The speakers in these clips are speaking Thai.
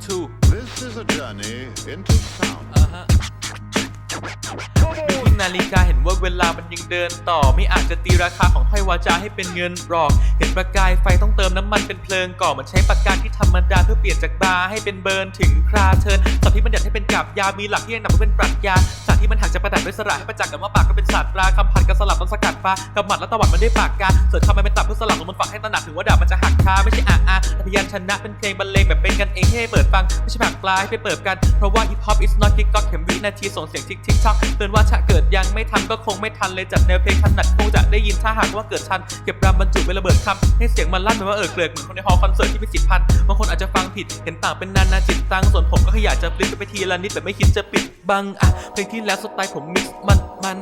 two This is a journey into sound. อ่าฮะที่นาฬิกาเห็นว่าเวลามันยังเดินต่อ ไม่อาจจะตีราคาของถ้อยวาจาให้เป็นเงินหรอก เห็นประกายไฟต้องเติมน้ำมันเป็นเพลิงก่อมันใช้ปากกาที่ธรรมดาเพื่อเปลี่ยนจากบาร์ให้เป็นเบิร์นถึงคราเทิร์นสับที่มันอยากให้เป็นกับยามีหลักที่ยังนำมาเป็นปรัชญาสารที่มันหักจะประดับ ด้วยสระให้ประจักษ์กันว่าปากก็เป็นศาสตราคำพันกับสลับต้องสกัดฟ้ากับหมัดและตะวัดมันได้ปากกาเสิร์ชคำมันเป็นตับเพื่อสลับลงบนฝักให้ตระหนักถึงว่าดาบมันจะหักคาไม่ใช่อาอาแต่พยัญชนะเป็นเพลงบรรเลงแบบเป็นกันเองให้เปิดฟังไม่ใช่ผักปลาให้ไปเปิดกันเพราะว่าฮิปฮอป is not กิ๊กก๊อกเข็มวินาทีส่งเสียงทิกทิกท็อกเตือนว่าถ้าเกิดยังไม่ทันก็คงไม่ทันเลยจัดแนวเพลงถนัดคงจะได้ยินถ้าหากว่าเกิดทันเก็บรำบรรจุไประเบิดคำให้เสียงมันลั่นเหมือนว่าเออเกลือกเหมือนคนในฮอลล์คอนเสิร์ตที่มีสิบพันบางคนอาจจะฟังผิดเห็นต่างเป็นนานาจิตตังส่วนผมก็ขยายจะฟลิปไปทีละนิดแบบไม่คิดจะปิดบังอะเพลงที่แล้วสไตล์ผมมันมัน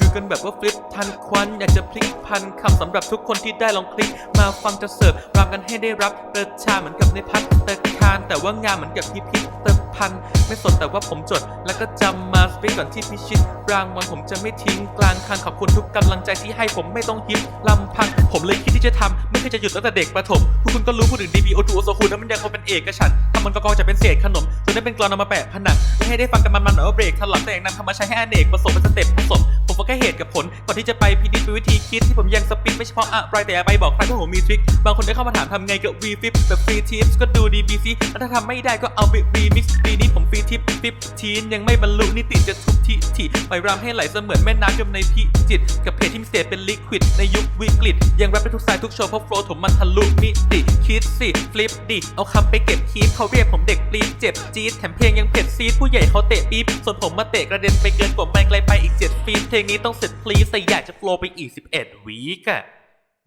ดูกันแบบว่าฟลิปทันควันอยากจะพลิกพันคำสำหรับทุกคนที่ได้ลองคลิก มาฟังจะเสิร์ฟรามกันให้ได้รับปร์ชาเหมือนกับในพัฒเตอร์คารแต่ว่างานเหมือนกับพิพิธเต พัน ไม่สนแต่ว่าผมจด แล้วก็จำมาสปีก่อนที่พิชิตรางวัลผมจะไม่ทิ้งกลางคันขอบคุณทุกกำลังใจที่ให้ผมไม่ต้องฮิปลำพังผมเลยคิดที่จะทำไม่เคยจะหยุดตั้งแต่เด็กประถมพวกคุณก็รู้พูดถึง DB O2 O โซคูนั้นมันยังคงเป็นเอกฉันทำมันก็กองจะเป็นเศษขนมจนได้เป็นกรอนเอามาแปะผนังให้ได้ฟังกันมันๆหน่อยว่าเบรกถลังแต่งนำทำมาใช้ให้อเนกผสมเป็นสเต็ปผสม ฟังแค่เหตุกับผล ก่อนที่จะไปพินิจวิธีคิดที่ผมยังสปินไม่เฉพาะอะไรแต่ไปบอกใครเพราะผมมีทริค บางคนได้เข้ามาถามทำไงกับ V Flip แบบฟรีทิปก็ดู DBC แล้วถ้าทำไม่ได้ก็เอาไป remix ปีนี้ผมฟรีทิปฟิปทีนยังไม่บรรลุนิติจะทุบทีทีไปรำให้ไหลเสมือนแม่น้ำยมในพิจิตกับเพจที่มีเศษเป็นลิควิดในยุควิกฤตยังแรปได้ทุกสายทุกโชว์เพราะโฟล์ผมมันทะลุมิติคิดสิฟลิปดิเอาคำไปเก็บคีปเขาเรียกผมเด็กปลีดเจ็บจี๊ดแถมเพลงยังเผ็ดซีดผู้ใหญ่เขาเตะปี๊บส่วนผมมาเตะกระเด็นไปเกินกว่าไม่ไกลไปอีก7ฟีตเพลงนี้ต้องเสร็จพลีสแต่อยากจะโฟล์ไปอีก 11วีกอะ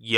โย